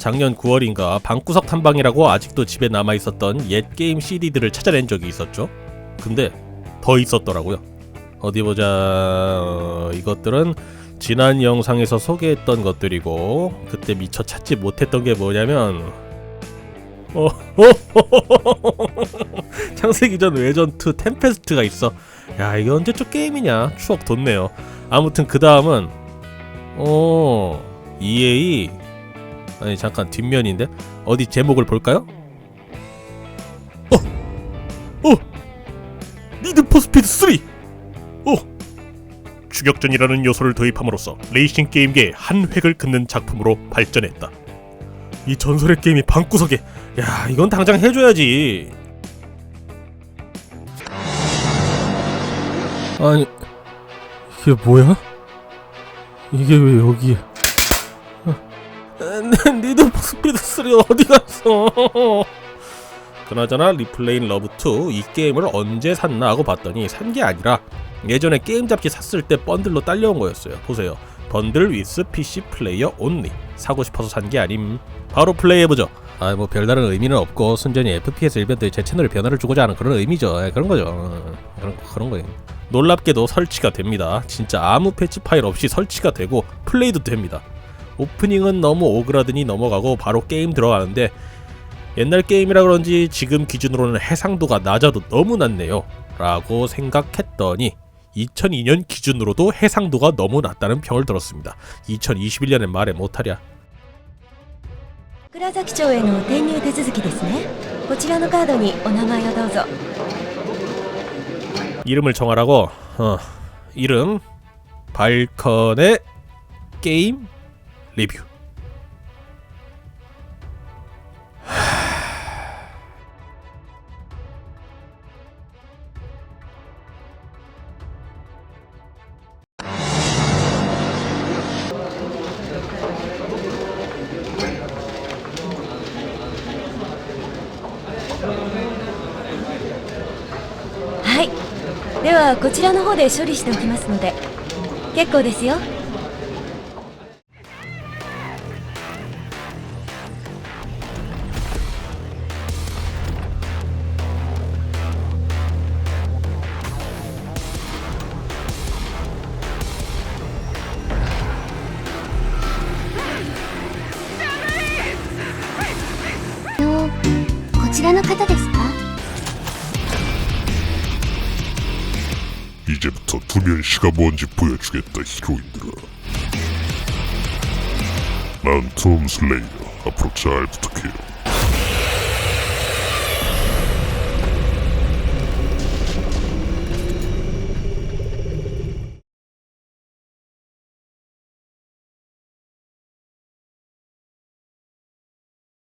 작년 9월인가 방구석 탐방이라고 아직도 집에 남아 있었던 옛 게임 CD들을 찾아낸 적이 있었죠. 근데 더 있었더라고요. 어디 보자. 어, 이것들은 지난 영상에서 소개했던 것들이고 그때 미처 찾지 못했던 게 뭐냐면 어, 창세기 전 외전 2 템페스트가 있어. 야 이게 언제적 게임이냐 추억 돋네요. 아무튼 그 다음은 어 EA 아니 잠깐 뒷면인데 어디 제목을 볼까요? 어, 어, 니드 포 스피드 3. 어, 추격전이라는 요소를 도입함으로써 레이싱 게임계의 한 획을 긋는 작품으로 발전했다. 이 전설의 게임이 방구석에, 야 이건 당장 해줘야지. 아니 이게 뭐야? 이게 왜 여기에? 니드 스피드 3 어디 갔어? 그나저나 리플레인 러브 2 이 게임을 언제 샀나 하고 봤더니 산 게 아니라 예전에 게임 잡지 샀을 때 번들로 딸려온 거였어요. 보세요. 번들 위스 PC 플레이어 온리 사고 싶어서 산 게 아님. 바로 플레이해보죠. 아 뭐 별다른 의미는 없고 순전히 FPS 일변도에 제 채널에 변화를 주고자 하는 그런 의미죠. 예, 그런 거죠. 어, 그런 그런 거예요. 놀랍게도 설치가 됩니다. 진짜 아무 패치 파일 없이 설치가 되고 플레이도 됩니다. 오프닝은 너무 오그라드니 넘어가고 바로 게임 들어가는데 옛날 게임이라 그런지 지금 기준으로는 해상도가 낮아도 너무 낮네요. 라고 생각했더니 2002년 기준으로도 해상도가 너무 낮다는 평을 들었습니다. 2021년엔 말해 못하랴. 倉崎町への転入手続きですねこちらのカードにお名前をどうぞ 이름을 정하라고. 어, 이름 발컨의 게임 レビュー。はい。ではこちらの方で処理しておきますので。結構ですよ。ちらの方ですか 이제부터 두면시가 뭔지 보여주겠다 히로인들아 난 톰 슬레이어 앞으로 잘 부탁해요